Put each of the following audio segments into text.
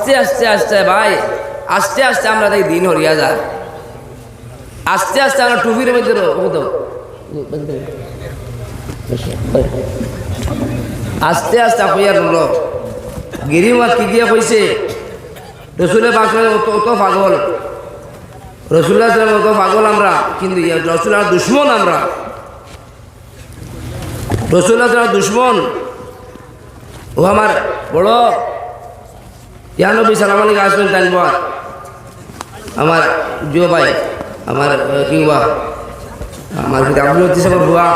আস্তে আস্তে আস্তে ভাই। আস্তে আস্তে আমরা তাই দিন হরিয়া যায় আস্তে আস্তে আমরা টুপির মধ্যে রো- ও তো। আস্তে আস্তে হইয়া রল গিরিমা কি দিয়ে কইছে? রসুলের পাশে অত পাগল। সাল্লাম অত পাগল আমরা, কিন্তু রসুল্লাহ দুশ্মন আমরা। রসুল্লাহ দুশ্মন। ও আমার বড় ইয়া নবী সালাম আলী আসবেন তানবার আমার জিও ভাই, আমার কিংবা আমার পিতা আব্দুল লতিফ সাহেবের বুয়া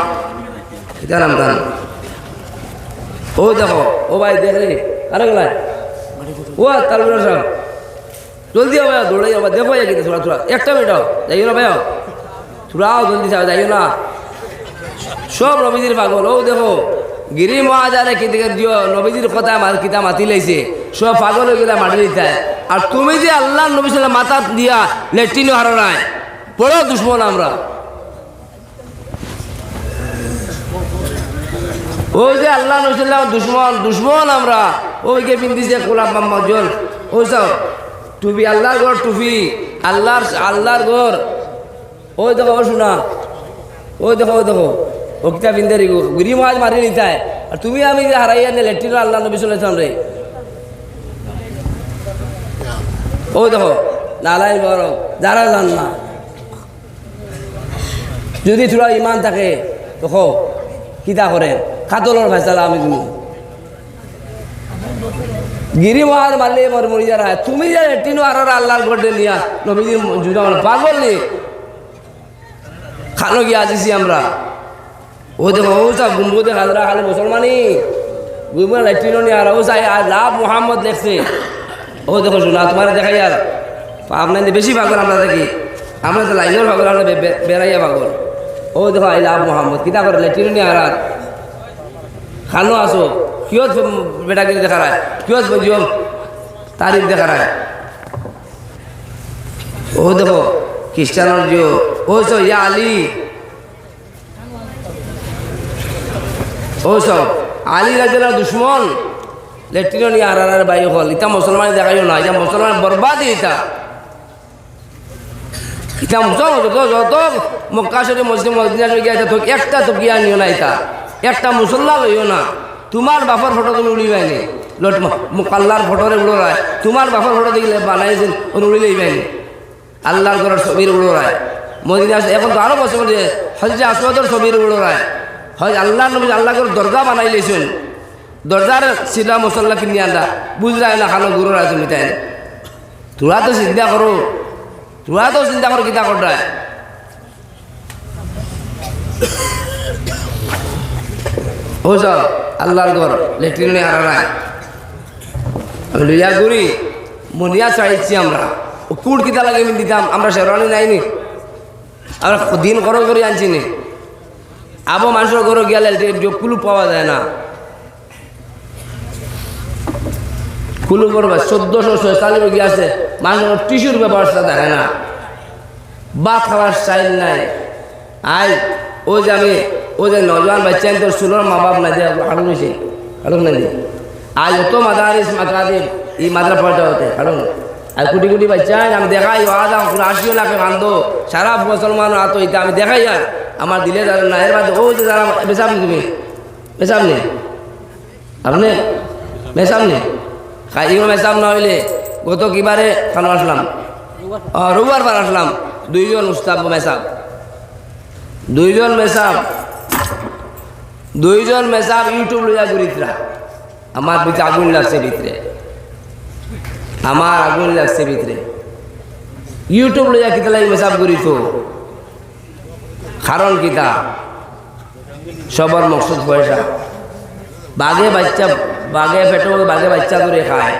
এটা নাম তার। ও দেখো, ও ভাই, দেখ রে, আরে গেলায়। ও তালুরা সাহেব জলদি হবে দৌড়ে যাব দেখো যাই কিন্তু থোড়া থোড়া একটা মিনিট যাইও না ভাই থোড়াও জলদি সাহেব যাইও না। সব নবীজির পাগল। ও দেখো, গিরি মহাজারে কিন্তু দিও, নবীজির কথা আমার কিতা মাতি লাইছে। সব পাগল হয়ে গেলে মাটি দিতে আর তুমি যে আল্লাহ নবী সাল্লাম মাথা দিয়া লেট্রিনও হারো নাই। বড় দুশ্মন আমরা। ওই যে আল্লাহ নবী সাল্লাম দুশ্মন দুশ্মন আমরা। ওই কে পিন্দিছে গোলাম মাম্মা জল ও সব টুপি আল্লাহর ঘর টুপি আল্লাহর আল্লাহর ঘর। ওই দেখো ও শোনা। ওই দেখো ওই দেখো। ও কিতা বিন্দে রিগো গুরি মাছ মারি নিতায় আর তুমি আমি যে হারাইয়া নে লেট্রিন আল্লাহ নবী সাল্লাম রে। ও দেখো নালাই বড় যারা জান না যদি থোড়া ইমান থাকে, দেখো কিতা করে? খাতলর ফেসালা আমি তুমি গিরি মহার মারলে মর মরি যারা তুমি যে লেট্রিন আর আল্লাহর ঘরে নিয়া নবীজির জুদা পাগল নি খানো গিয়ে আসিছি আমরা? ও দেখো, ও সব গুম্বু দেখা খালি মুসলমানি। গুম্বু লেট্রিন নিয়ে আর ও আর লাভ মোহাম্মদ লেখছে। ও দেখো শোনা তোমার দেখাই আর। আপনার বেশি পাগল আমরা দেখি। আমরা তো লাইনের পাগল, আমরা বেড়াইয়া পাগল। ও দেখো আই লাভ মোহাম্মদ, কিতা করে লেট্রিন নিয়ে আর খানো আসো কিয়ত বেটাগিরি দেখা রায়? কিয়ত জিও তারিখ দেখা রায়? ও দেখো খ্রিস্টানোর জিও ও সো ইয়া আলী। ও সব আলী রাজের দুশ্মন। লেট্রিন নিয়ে আর আর বাই হল। ইটা মুসলমান দেখাইও না এটা মুসলমান বরবাদ ইটা ইটা মুসলমান যত মক্কা শরীফ মদিনা গিয়া তো একটা তো গিয়া নিও না একটা মুসল্লা লইও না। তোমার বাপর ফটো তুমি উড়িবাই নি। লট কাল্লার ফটোরে উড়োরায়। তোমার ফটো দেখিলে বানাইছেন ওর উড়িলেই বাইনি আল্লাহর ঘরের ছবির উড়োরায়। মদিনা এখন তো আরও বছর হজরত আসবাদর ছবির উড়োরায়। হয় আল্লাহ নবী আল্লাহ করে লেছেন। দরজার সিলা মশলা কিনি আনলা। বুঝলাই না খানো গুরুর আছে মিটাই তোরা তো চিন্তা করো তোরা তো চিন্তা করো কিতা সব আল্লাহর ঘর লেট্রিনে আর নাই আমি লিয়া করি মনিয়া চাইছি আমরা। ও কুট কিতা লাগে দিতাম আমরা শেরওয়ানি নাইনি আমরা দিন করো করে আনছি নি। আবো মানুষের ঘরে গেলে কুলু পাওয়া যায় না। কুলু করবা, চোদ্দশো ছয়তাল্লিশ গিয়ে আছে মানুষের টিস্যুর ব্যবস্থা দেখে না। বা খাবার স্টাইল নাই। আই, ও যে আমি, ও যে নজওয়ান বাচ্চা তোর সুলোর মা বাপ না যে হাড়ুন হয়েছে হাড়ুন না? আজ অত মাদারিস মাকাদের এই মাদ্রা পড়তে হতে হাড়ুন আর কুটি কুটি বাচ্চা আমি দেখাই আদা আসিও না কান্দো সারা মুসলমান আতো এটা আমি দেখাই আর, আমার দিলে যারা না, এর বাদে ও যে যারা বেসাম তুমি? বেসাম নেই আপনি? মেসাম নেই খাই মেসাম না হইলে গত কিবারে খানো আসলাম? রবিবার বার আসলাম। দুইজন উস্তাব মেসাব। দুইজন মেসাব। দুইজন মেসাব ইউটিউব লইয়া ঘুরিতরা আমার ভিতরে আগুন লাগছে ভিতরে। আমার আগুন লাগছে ভিতরে। ইউটিউব লইয়া কিতা লাগি মেসাব ঘুরিত কারণ কিতা? সবার মকসদ পয়সা। বাঘে বাচ্চা বাঘে পেটো বাঘে বাচ্চা করে খায়।